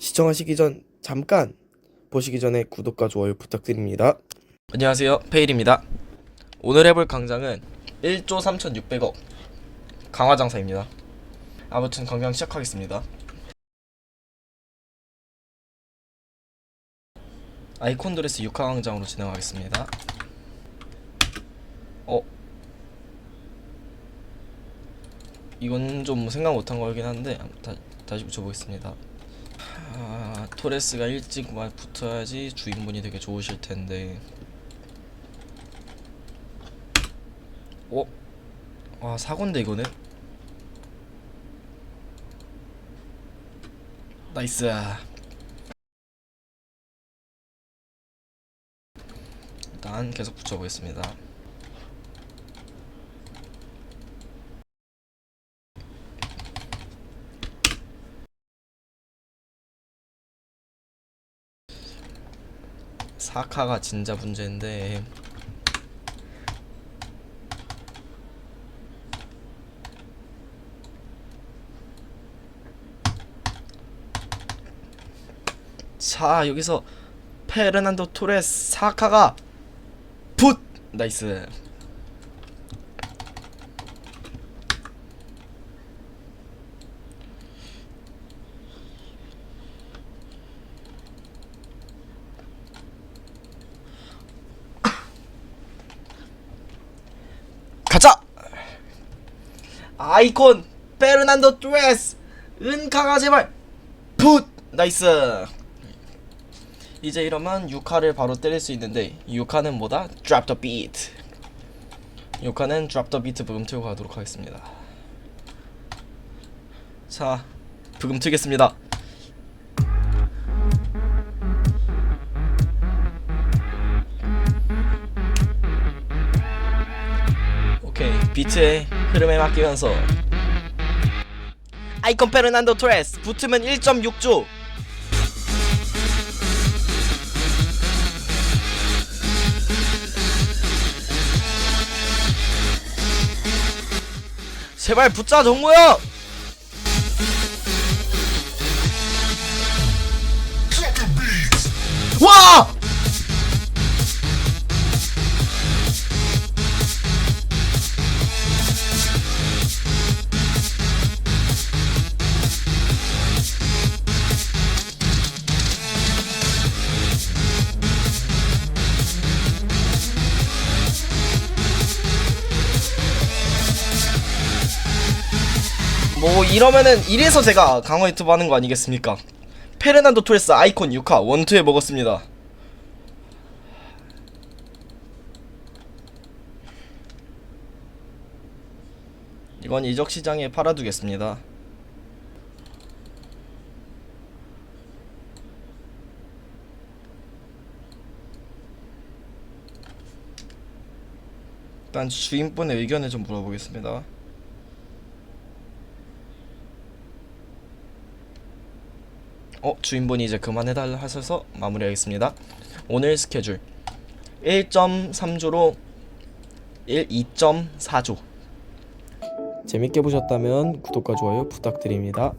시청하시기 전 잠깐 보시기 전에 구독과 좋아요 부탁드립니다. 안녕하세요. 페일입니다. 오늘 해볼 강장은 1조 3600억 강화 장사입니다. 아무튼 강장 시작하겠습니다. 아이콘 드레스 6화 강장으로 진행하겠습니다. 어? 이건 좀 생각 못한 거긴 한데 다, 다시 붙여보겠습니다 아, 토레스가 일찍 막 붙어야지 주인분이 되게 좋으실 텐데 어? 아 사고인데 이거는? 나이스 일단 계속 붙여보겠습니다 사카가 진짜 문제인데. 자 여기서 페르난도 토레스 사카가 풋! 나이스 가자 아이콘 페르난도 토레스. 은카가 제발. 풋 나이스. 이제 이러면 6화를 바로 때릴 수 있는데 6화는 뭐다? Drop the beat. 6화는 Drop the beat 부금 틀고 가도록 하겠습니다. 자 부금 틀겠습니다. 오케이 비트의 흐름에 맡기면서. 아이콘 페르난도 토레스 붙으면 1.6조. 제발 붙자 정모야 와! 뭐 이러면은 이래서 제가 강화 유튜브 하는 거 아니겠습니까? 페르난도 토레스 아이콘 6화 원투에 먹었습니다. 이건 이적 시장에 팔아두겠습니다. 일단 주인분의 의견을 좀 물어보겠습니다. 어 주인분이 이제 그만해달라 하셔서 마무리하겠습니다. 오늘 스케줄 1.3조로 1 2.4조 재밌게 보셨다면 구독과 좋아요 부탁드립니다.